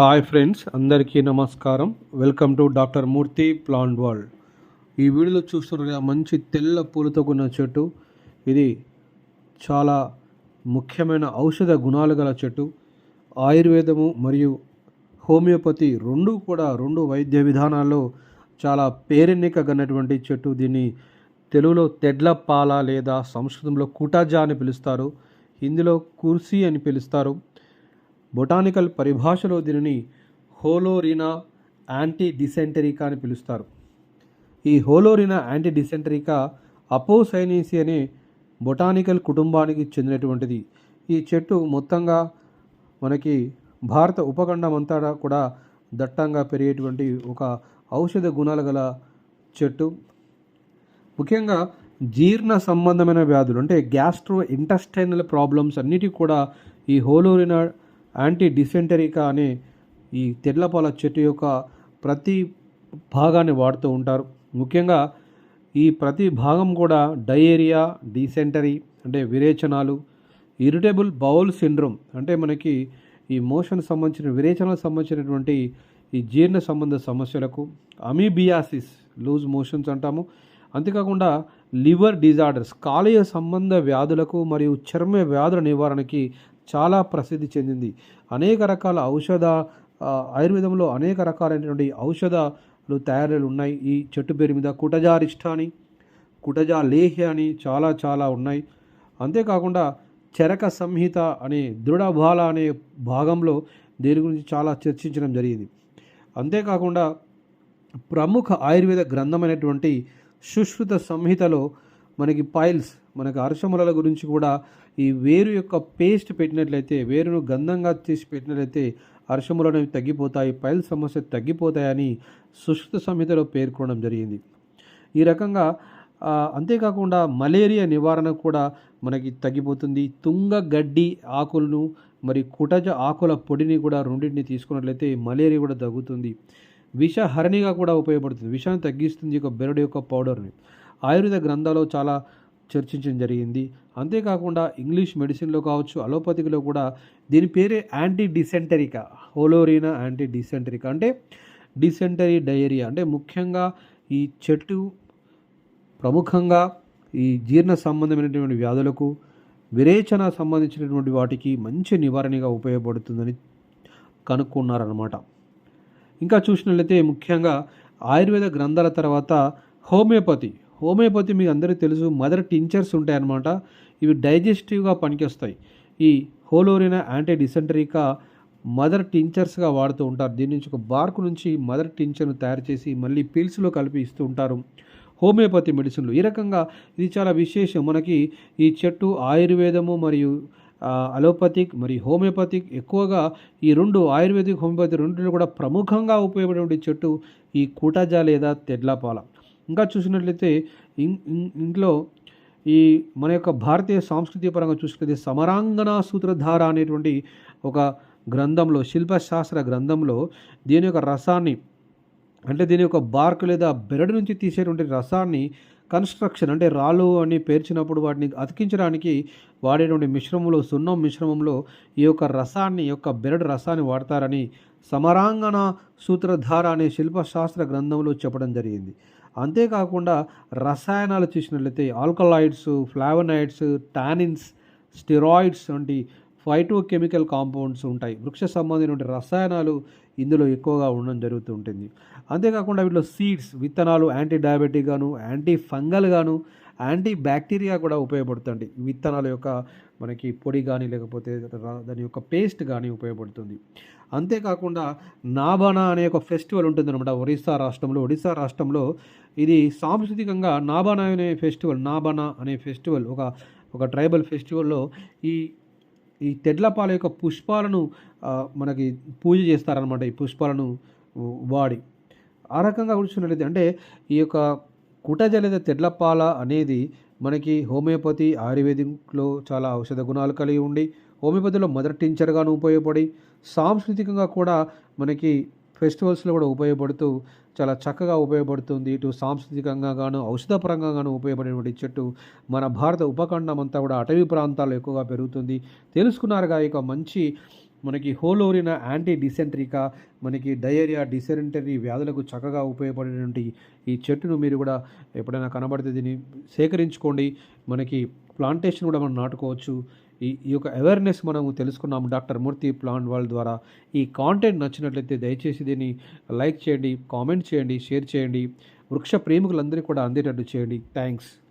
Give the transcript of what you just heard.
Hi friends అందరికీ నమస్కారం. Welcome to doctor Murthy plant world. ఈ వీడియోలో చూస్తున్నారు కదా, మంచి తెల్ల పూలతో కూడిన చెట్టు. ఇది చాలా ముఖ్యమైన ఔషధ గుణాలు గల చెట్టు. ఆయుర్వేదము మరియు హోమియోపతి రెండు కూడా రెండు వైద్య విధానాల్లో చాలా పేరెన్నికగన్నటువంటి చెట్టు. దీన్ని తెలుగులో తెడ్ల పాల లేదా సంస్కృతంలో కుటాజా అని పిలుస్తారు. హిందీలో కుర్సీ అని పిలుస్తారు. బొటానికల్ పరిభాషలో దీనిని హోలోరినా యాంటీ డిసెంటరికా అని పిలుస్తారు. ఈ హోలోరినా యాంటీ డిసెంటరికా అపోసైనీసి అనే బొటానికల్ కుటుంబానికి చెందినటువంటిది. ఈ చెట్టు మొత్తంగా మనకి భారత ఉపఖండం అంతా కూడా దట్టంగా పెరిగేటువంటి ఒక ఔషధ గుణాలు గల చెట్టు. ముఖ్యంగా జీర్ణ సంబంధమైన వ్యాధులు అంటే గ్యాస్ట్రో ఇంటస్టైనల్ ప్రాబ్లమ్స్ అన్నిటికీ కూడా ఈ హోలోరినా యాంటీ డిసెంటరీకా అనే ఈ తెల్లపాల చెట్టు యొక్క ప్రతి భాగాన్ని వాడుతూ ఉంటారు. ముఖ్యంగా ఈ ప్రతి భాగం కూడా డయేరియా డిసెంటరీ అంటే విరేచనాలు ఇరిటబుల్ బౌల్ సిండ్రోమ్ అంటే మనకి ఈ మోషన్ సంబంధించిన విరేచనలకు సంబంధించినటువంటి ఈ జీర్ణ సంబంధ సమస్యలకు అమీబియాసిస్ లూజ్ మోషన్స్ అంటాము. అంతేకాకుండా లివర్ డిజార్డర్స్ కాలేయ సంబంధ వ్యాధులకు మరియు చర్మ వ్యాధుల నివారణకి చాలా ప్రసిద్ధి చెందింది. అనేక రకాల ఔషధ ఆయుర్వేదంలో అనేక రకాలైనటువంటి ఔషధాలు తయారీలు ఉన్నాయి ఈ చెట్టు పేరు మీద కుటజారిష్ట అని కుటజా లేహ్య అని చాలా చాలా ఉన్నాయి. అంతేకాకుండా చరక సంహిత అనే దృఢబాల అనే భాగంలో దీని గురించి చాలా చర్చించడం జరిగింది. అంతేకాకుండా ప్రముఖ ఆయుర్వేద గ్రంథమైనటువంటి సుశ్రుత సంహితలో మనకి పైల్స్ మనకి అర్షముల గురించి కూడా ఈ వేరు యొక్క పేస్ట్ పెట్టినట్లయితే వేరును గంధంగా తీసి పెట్టినట్లయితే అర్షములు అనేవి తగ్గిపోతాయి పైల్ సమస్య తగ్గిపోతాయని సుశ్రుత సంహితలో పేర్కొనడం జరిగింది. ఈ రకంగా అంతేకాకుండా మలేరియా నివారణ కూడా మనకి తగ్గిపోతుంది. తుంగ గడ్డి ఆకులను మరి కుటజ ఆకుల పొడిని కూడా రెండింటిని తీసుకున్నట్లయితే మలేరియా కూడా తగ్గుతుంది. విషహరణిగా కూడా ఉపయోగపడుతుంది. విషాన్ని తగ్గిస్తుంది ఒక బెరడు యొక్క పౌడర్ని. ఆయుర్వేద గ్రంథాలు చాలా చర్చించడం జరిగింది. అంతేకాకుండా ఇంగ్లీష్ మెడిసిన్లో కావచ్చు అలోపతిలో కూడా దీని పేరే యాంటీ డిసెంటరికా హోలోరీనా యాంటీ డిసెంటరికా అంటే డిసెంటరీ డయేరియా. అంటే ముఖ్యంగా ఈ చెట్టు ప్రముఖంగా ఈ జీర్ణ సంబంధమైనటువంటి వ్యాధులకు విరేచన సంబంధించినటువంటి వాటికి మంచి నివారణగా ఉపయోగపడుతుందని కనుక్కున్నారన్నమాట. ఇంకా చూసినట్లయితే ముఖ్యంగా ఆయుర్వేద గ్రంథాల తర్వాత హోమియోపతి హోమియోపతి మీకు అందరికీ తెలుసు మదర్ టించర్స్ ఉంటాయన్నమాట. ఇవి డైజెస్టివ్గా పనికొస్తాయి. ఈ హోలోరినా యాంటీ డిసెంటరీకా మదర్ టించర్స్గా వాడుతూ ఉంటారు. దీని నుంచి ఒక బార్కు నుంచి మదర్ టించర్ను తయారు చేసి మళ్ళీ పిల్స్లో కలిపి ఇస్తూ ఉంటారు హోమియోపతి మెడిసిన్లు. ఈ రకంగా ఇది చాలా విశేషం. మనకి ఈ చెట్టు ఆయుర్వేదము మరియు అలోపతిక్ మరియు హోమియోపతిక్ ఎక్కువగా ఈ రెండు ఆయుర్వేదిక్ హోమియోపతి రెండు కూడా ప్రముఖంగా ఉపయోగపడే చెట్టు ఈ కూటజా లేదా తెడ్లాపాల. ఇంకా చూసినట్లయితే ఇం- ఇంట్లో ఈ మన యొక్క భారతీయ సాంస్కృతిక పరంగా చూసుకుంటే సమరాంగణ సూత్రధార అనేటువంటి ఒక గ్రంథంలో శిల్పశాస్త్ర గ్రంథంలో దీని యొక్క రసాన్ని అంటే దీని యొక్క బార్క్ లేదా బెరడు నుంచి తీసేటువంటి రసాన్ని కన్స్ట్రక్షన్ అంటే రాళ్ళు అని పేర్చినప్పుడు వాటిని అతికించడానికి వాడేటువంటి మిశ్రమంలో సున్నం మిశ్రమంలో ఈ యొక్క రసాన్ని ఈ యొక్క బెరడు రసాన్ని వాడతారని సమరాంగణ సూత్రధార అనే శిల్పశాస్త్ర గ్రంథంలో చెప్పడం జరిగింది. అంతేకాకుండా రసాయనాలు చూసినట్లయితే ఆల్కలాయిడ్స్ ఫ్లావనాయిడ్స్ టానిన్స్ స్టెరాయిడ్స్ వంటి ఫైటోకెమికల్ కాంపౌండ్స్ ఉంటాయి. వృక్ష సంబంధించిన రసాయనాలు ఇందులో ఎక్కువగా ఉండడం జరుగుతూ ఉంటుంది. అంతేకాకుండా వీటిలో సీడ్స్ విత్తనాలు యాంటీ డయాబెటిక్ గాను యాంటీ ఫంగల్ గాను యాంటీ బ్యాక్టీరియా కూడా ఉపయోగపడుతుంది. విత్తనాల యొక్క మనకి పొడి కానీ లేకపోతే దాని యొక్క పేస్ట్ కానీ ఉపయోగపడుతుంది. అంతేకాకుండా నాబానా అనే ఒక ఫెస్టివల్ ఉంటుంది అనమాట ఒరిస్సా రాష్ట్రంలో. ఒడిస్సా రాష్ట్రంలో ఇది సాంస్కృతికంగా నాబానా అనే ఫెస్టివల్ నాబానా అనే ఫెస్టివల్ ఒక ఒక ట్రైబల్ ఫెస్టివల్లో ఈ ఈ తెడ్లపాల యొక్క పుష్పాలను మనకి పూజ చేస్తారనమాట ఈ పుష్పాలను వాడి. ఆ రకంగా కూర్చున్నట్లయితే అంటే ఈ యొక్క కుటజ లేదా తెడ్లపాల అనేది మనకి హోమియోపతి ఆయుర్వేదిక్లో చాలా ఔషధ గుణాలు కలిగి ఉండి హోమియోపతిలో మదర్ టించర్గాను ఉపయోగపడి సాంస్కృతికంగా కూడా మనకి ఫెస్టివల్స్లో కూడా ఉపయోగపడుతూ చాలా చక్కగా ఉపయోగపడుతుంది. ఇటు సాంస్కృతికంగా గాను ఔషధపరంగా గాను ఉపయోగపడేటువంటి చెట్టు మన భారత ఉపఖండం అంతా కూడా అటవీ ప్రాంతాల్లో ఎక్కువగా పెరుగుతుంది. తెలుసుకున్నారుగా ఇక మంచి మనకి హోలోరిన యాంటీ డిసెంట్రికా మనకి డయేరియా డిసెంటరీ వ్యాధులకు చక్కగా ఉపయోగపడేటువంటి ఈ చెట్టును మీరు కూడా ఎప్పుడైనా కనబడితే దీన్ని సేకరించుకోండి. మనకి ప్లాంటేషన్ కూడా మనం నాటుకోవచ్చు. ఈ ఈ యొక్క అవేర్నెస్ మనము తెలుసుకున్నాము డాక్టర్ మూర్తి ప్లాంట్ వాళ్ళ ద్వారా. ఈ కాంటెంట్ నచ్చినట్లయితే దయచేసి దీన్ని లైక్ చేయండి కామెంట్ చేయండి షేర్ చేయండి. వృక్ష ప్రేమికులందరికీ కూడా అందేటట్టు చేయండి. థ్యాంక్స్.